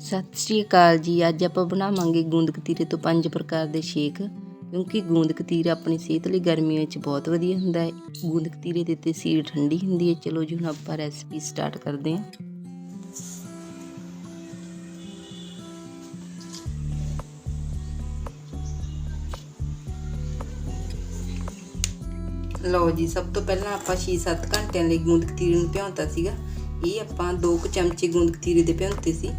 ਸਤਿ ਸ਼੍ਰੀ ਅਕਾਲ ਜੀ। ਅੱਜ ਆਪਾਂ ਬਣਾਵਾਂਗੇ ਗੂੰਦ ਕਤੀਰੇ ਤੋਂ ਪੰਜ ਪ੍ਰਕਾਰ ਦੇ ਸ਼ੇਕ, ਕਿਉਂਕਿ ਗੂੰਦ ਕਤੀਰਾ ਆਪਣੀ ਸਿਹਤ ਲਈ ਗਰਮੀਆਂ ਵਿੱਚ ਬਹੁਤ ਵਧੀਆ ਹੁੰਦਾ ਹੈ। ਗੂੰਦ ਕਤੀਰੇ ਦੇ ਤੇ ਸੀਰ ਠੰਡੀ ਹੁੰਦੀ ਹੈ। ਚਲੋ ਜੀ, ਹੁਣ ਆਪਾਂ ਰੈਸਪੀ ਸਟਾਰਟ ਕਰਦੇ ਹਾਂ। ਲਓ ਜੀ, ਸਭ ਤੋਂ ਪਹਿਲਾਂ ਆਪਾਂ 6-7 ਘੰਟਿਆਂ ਲਈ ਗੂੰਦ ਕਤੀਰੇ ਨੂੰ ਭਿਉਂਤਾ ਸੀਗਾ। ਇਹ ਆਪਾਂ 2 ਕੁ ਚਮਚੇ ਗੂੰਦ ਕਤੀਰੇ ਦੇ ਭਿਉਂਤੇ ਸੀ।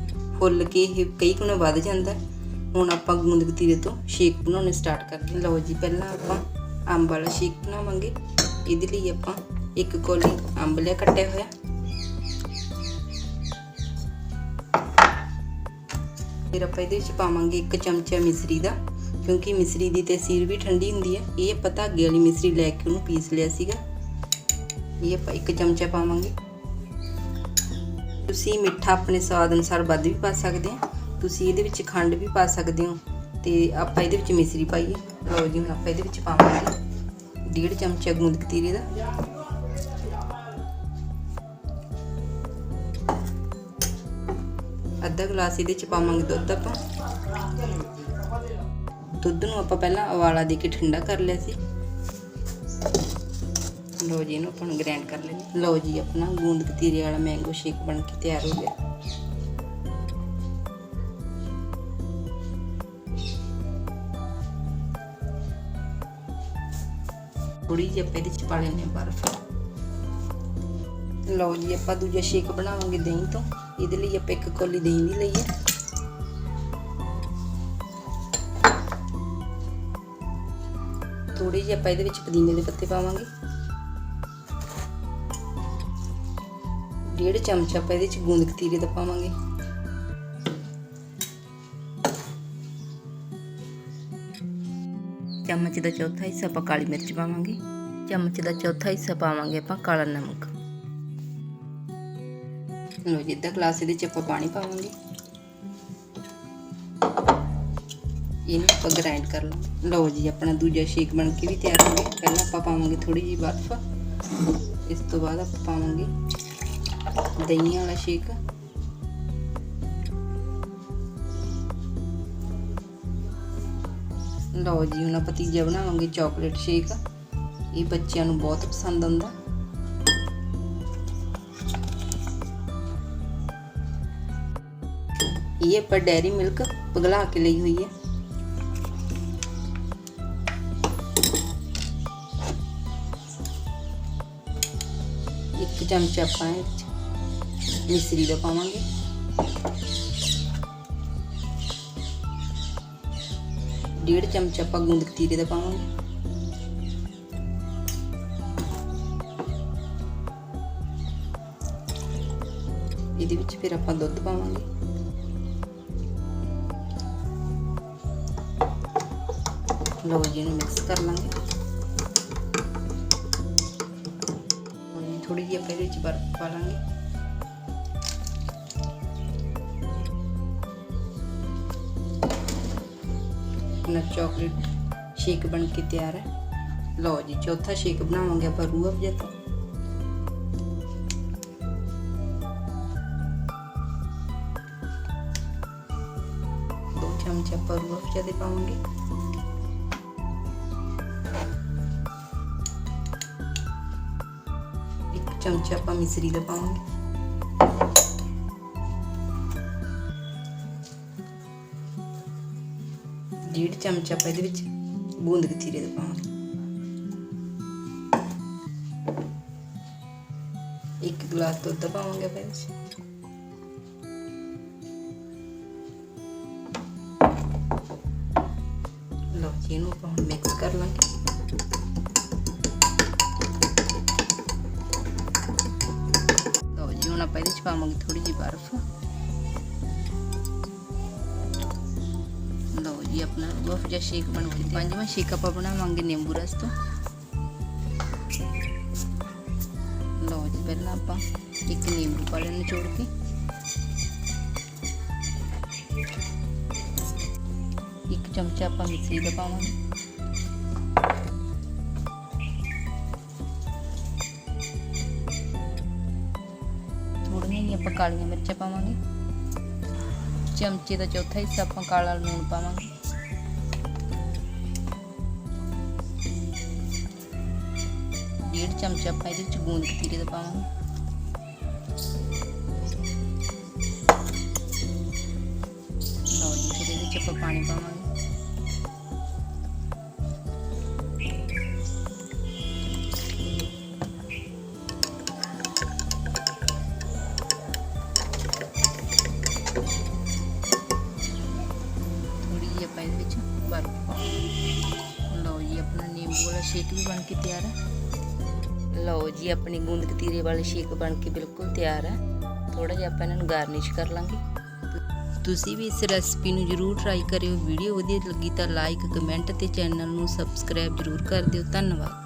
ਫੁੱਲ ਕੇ ਇਹ ਕਈ ਗੁਣਾ ਵੱਧ ਜਾਂਦਾ। ਹੁਣ ਆਪਾਂ ਗੂੰਦ ਕਤੀਰੇ ਤੋਂ ਸ਼ੇਕ ਬਣਾਉਣੇ ਸਟਾਰਟ ਕਰਦੇ ਹਾਂ। ਲਓ ਜੀ, ਪਹਿਲਾਂ ਆਪਾਂ ਅੰਬ ਵਾਲਾ ਸ਼ੇਕ ਬਣਾਵਾਂਗੇ। ਇਹਦੇ ਲਈ ਆਪਾਂ ਇੱਕ ਕੋਲੀ ਅੰਬ ਲਿਆ ਕੱਟਿਆ ਹੋਇਆ। ਫਿਰ ਆਪਾਂ ਇਹਦੇ ਵਿੱਚ ਪਾਵਾਂਗੇ ਇੱਕ ਚਮਚਾ ਮਿਸਰੀ ਦਾ, ਕਿਉਂਕਿ ਮਿਸਰੀ ਦੀ ਤਸੀਰ ਵੀ ਠੰਡੀ ਹੁੰਦੀ ਹੈ। ਇਹ ਆਪਾਂ ਧਾਗੇ ਵਾਲੀ ਮਿਸਰੀ ਲੈ ਕੇ ਉਹਨੂੰ ਪੀਸ ਲਿਆ ਸੀਗਾ। ਇਹ ਆਪਾਂ ਇੱਕ ਚਮਚਾ ਪਾਵਾਂਗੇ। ਤੁਸੀਂ ਮਿੱਠਾ ਆਪਣੇ ਸਵਾਦ ਅਨੁਸਾਰ ਵੱਧ ਵੀ ਪਾ ਸਕਦੇ ਆ। ਤੁਸੀਂ ਇਹਦੇ ਵਿੱਚ ਖੰਡ ਵੀ ਪਾ ਸਕਦੇ ਹੋ ਤੇ ਆਪਾਂ ਇਹਦੇ ਵਿੱਚ ਮਿਸਰੀ ਪਾਈਏ। ਲਓ ਜੀ, ਹੁਣ ਆਪਾਂ ਇਹਦੇ ਵਿੱਚ ਪਾਵਾਂਗੇ ਡੇਢ ਚਮਚਾ ਗੂੰਦ ਕਤੀਰੇ ਦਾ। ਅੱਧਾ ਗਲਾਸ ਇਹਦੇ 'ਚ ਪਾਵਾਂਗੇ ਦੁੱਧ ਆਪਾਂ। ਦੁੱਧ ਨੂੰ ਆਪਾਂ ਪਹਿਲਾਂ ਉਬਾਲਾ ਦੇ ਕੇ ਠੰਡਾ ਕਰ ਲਿਆ ਸੀ। ਲਓ ਜੀ, ਇਹਨੂੰ ਆਪਾਂ ਗ੍ਰਾਈਂਡ ਕਰ ਲੈਂਦੇ ਲਓ ਜੀ, ਆਪਣਾ ਗੂੰਦ ਕਤੀਰੇ ਵਾਲਾ ਮੈਂਗੋ ਸ਼ੇਕ ਬਣ ਕੇ ਤਿਆਰ ਹੋ ਗਿਆ। ਥੋੜੀ ਜਿਹੀ ਆਪਾਂ ਇਹਦੇ ਚ ਪਾ ਲੈਣੇ ਬਰਫ਼। ਲਓ ਜੀ, ਆਪਾਂ ਦੂਜਾ ਸ਼ੇਕ ਬਣਾਵਾਂਗੇ ਦਹੀਂ ਤੋਂ। ਇਹਦੇ ਲਈ ਆਪਾਂ ਇੱਕ ਕੋਲੀ ਦਹੀਂ ਦੀ ਲਈਏ। ਥੋੜੀ ਜਿਹੀ ਆਪਾਂ ਇਹਦੇ ਵਿੱਚ ਪੁਦੀਨੇ ਦੇ ਪੱਤੇ ਪਾਵਾਂਗੇ। ਡੇਢ ਚਮਚ ਆਪਾਂ ਇਹਦੇ ਵਿੱਚ ਗੂੰਦ ਕਤੀਰੇ ਦਾ ਪਾਵਾਂਗੇ। ਚਮਚ ਦਾ ਚੌਥਾ ਹਿੱਸਾ ਆਪਾਂ ਕਾਲੀ ਮਿਰਚ ਪਾਵਾਂਗੇ। ਚਮਚ ਦਾ ਚੌਥਾ ਹਿੱਸਾ ਪਾਵਾਂਗੇ ਆਪਾਂ ਕਾਲਾ ਨਮਕ। ਲੋ ਜੀ, ਅੱਧਾ ਗਲਾਸ ਇਹਦੇ ਚ ਆਪਾਂ ਪਾਣੀ ਪਾਵਾਂਗੇ। ਇਹਨੂੰ ਆਪਾਂ ਗ੍ਰਾਈਂਡ ਕਰ ਲਵਾਂਗੇ ਲਓ ਜੀ, ਆਪਣਾ ਦੂਜਾ ਸ਼ੇਕ ਬਣ ਕੇ ਵੀ ਤਿਆਰ ਹੋ ਗਿਆ। ਪਹਿਲਾਂ ਆਪਾਂ ਪਾਵਾਂਗੇ ਥੋੜੀ ਜਿਹੀ ਬਰਫ਼। ਇਸ ਤੋਂ ਬਾਅਦ ਆਪਾਂ ਪਾਵਾਂਗੇ ਦਹੀਂ ਵਾਲਾ ਸ਼ੇਕ। ਲਓ ਜੀ, ਹੁਣ ਆਪਾਂ ਬਣਾਵਾਂਗੇ ਚਾਕਲੇਟ ਸ਼ੇਕ। ਇਹ ਬੱਚਿਆਂ ਨੂੰ ਬਹੁਤ ਪਸੰਦ ਆਉਂਦਾ। ਇਹ ਆਪਾਂ ਡੈਰੀ ਮਿਲਕ ਪਿਘਲਾ ਕੇ ਲਈ ਹੋਈ ਹੈ। ਇੱਕ ਚਮਚਾ ਆਪਾਂ ਇਹ ਮਿਸਰੀ ਦਾ ਪਾਵਾਂਗੇ। ਡੇਢ ਚਮਚ ਆਪਾਂ ਗੁੰਦ ਕਤੀਰੇ ਦਾ ਪਾਵਾਂਗੇ। ਇਹਦੇ ਵਿੱਚ ਫਿਰ ਆਪਾਂ ਦੁੱਧ ਪਾਵਾਂਗੇ। ਲੋ ਜੀ, ਇਹਨੂੰ ਮਿਕਸ ਕਰ ਲਾਂਗੇ। ਥੋੜੀ ਜਿਹੀ ਆਪਾਂ ਇਹਦੇ ਵਿੱਚ ਬਰਫ਼ ਪਾ ਲਾਂਗੇ। ਆਪਣਾ ਚਾਕਲੇਟ ਸ਼ੇਕ ਬਣ ਕੇ ਤਿਆਰ ਹੈ। ਲਓ ਜੀ, ਚੌਥਾ ਸ਼ੇਕ ਬਣਾਵਾਂਗੇ ਆਪਾਂ ਰੂਹ ਅਫਜ਼ਾ ਤੋਂ। ਦੋ ਚਮਚ ਆਪਾਂ ਰੂਹ ਅਫਜ਼ਾ ਦੇ ਪਾਵਾਂਗੇ। ਇੱਕ ਚਮਚਾ ਆਪਾਂ ਮਿਸਰੀ ਦਾ ਡੇਢ ਚਮਚਾ ਆਪਾਂ ਇਹਦੇ ਵਿੱਚ ਬੂੰਦ ਕਤੀਰੇ ਦਾ ਪਾਵਾਂਗੇ। ਇੱਕ ਗਲਾਸ ਦੁੱਧ ਪਾਵਾਂਗੇ ਆਪਾਂ ਇਹਦੇ ਲਓ ਜੀ, ਇਹਨੂੰ ਆਪਾਂ ਹੁਣ ਮਿਕਸ ਕਰ ਲਾਂਗੇ। ਲਓ ਜੀ, ਹੁਣ ਆਪਾਂ ਇਹਦੇ ਚ ਪਾਵਾਂਗੇ ਥੋੜੀ ਜਿਹੀ ਬਰਫ਼। ਲਓ ਜੀ, ਆਪਣਾ ਬਰਫ਼ ਜਿਹਾ ਸ਼ੇਕ ਬਣ ਕੇ ਪੰਜਵਾਂ ਸ਼ੇਕ ਆਪਾਂ ਬਣਾਵਾਂਗੇ ਨਿੰਬੂ ਰਸ ਤੋਂ। ਲਓ ਜੀ, ਪਹਿਲਾਂ ਆਪਾਂ ਇੱਕ ਨਿੰਬੂ ਪਾ ਲੈਣੇ ਨਿਚੋੜ ਕੇ। ਇੱਕ ਚਮਚਾ ਆਪਾਂ ਮਿਸਰੀ ਦਾ ਪਾਵਾਂਗੇ। ਥੋੜੀਆਂ ਹੀ ਆਪਾਂ ਕਾਲੀਆਂ ਮਿਰਚਾਂ ਪਾਵਾਂਗੇ। ਚਮਚੇ ਦਾ ਚੌਥਾ ਹਿੱਸਾ ਆਪਾਂ ਕਾਲਾ ਲੂਣ ਪਾਵਾਂਗੇ। ਡੇਢ ਚਮਚਾ ਆਪਾਂ ਇਹਦੇ ਵਿੱਚ ਗੂੰਦ ਕਤੀਰੇ ਦਾ ਪਾਵਾਂਗੇ। ਲਓ ਜੀ, ਫਿਰ ਇਹਦੇ ਵਿੱਚ ਆਪਾਂ ਪਾਣੀ ਪਾਵਾਂਗੇ। ਆਪਾਂ ਇਹਦੇ ਵਿੱਚ ਬਰਫ਼ ਪਾਵਾਂਗੇ ਲਓ ਜੀ, ਆਪਣਾ ਨਿੰਬੂ ਵਾਲਾ ਸ਼ੇਕ ਵੀ ਬਣ ਕੇ ਤਿਆਰ ਹੈ। ਲਓ ਜੀ, ਆਪਣੀ ਗੂੰਦ ਕਤੀਰੇ ਵਾਲੇ ਸ਼ੇਕ ਬਣ ਕੇ ਬਿਲਕੁਲ ਤਿਆਰ ਹੈ। ਥੋੜਾ ਜਿਹਾ ਆਪਾਂ ਇਹਨਾਂ ਨੂੰ ਗਾਰਨਿਸ਼ ਕਰ ਲਾਂਗੇ। ਤੁਸੀਂ ਵੀ ਇਸ ਰੈਸਪੀ ਨੂੰ ਜਰੂਰ ਟਰਾਈ ਕਰਿਓ। ਵੀਡੀਓ ਵਧੀਆ ਲੱਗੀ ਤਾਂ ਲਾਈਕ ਕਮੈਂਟ ਤੇ ਚੈਨਲ ਨੂੰ ਸਬਸਕ੍ਰਾਈਬ ਜਰੂਰ ਕਰ ਦਿਓ। ਧੰਨਵਾਦ।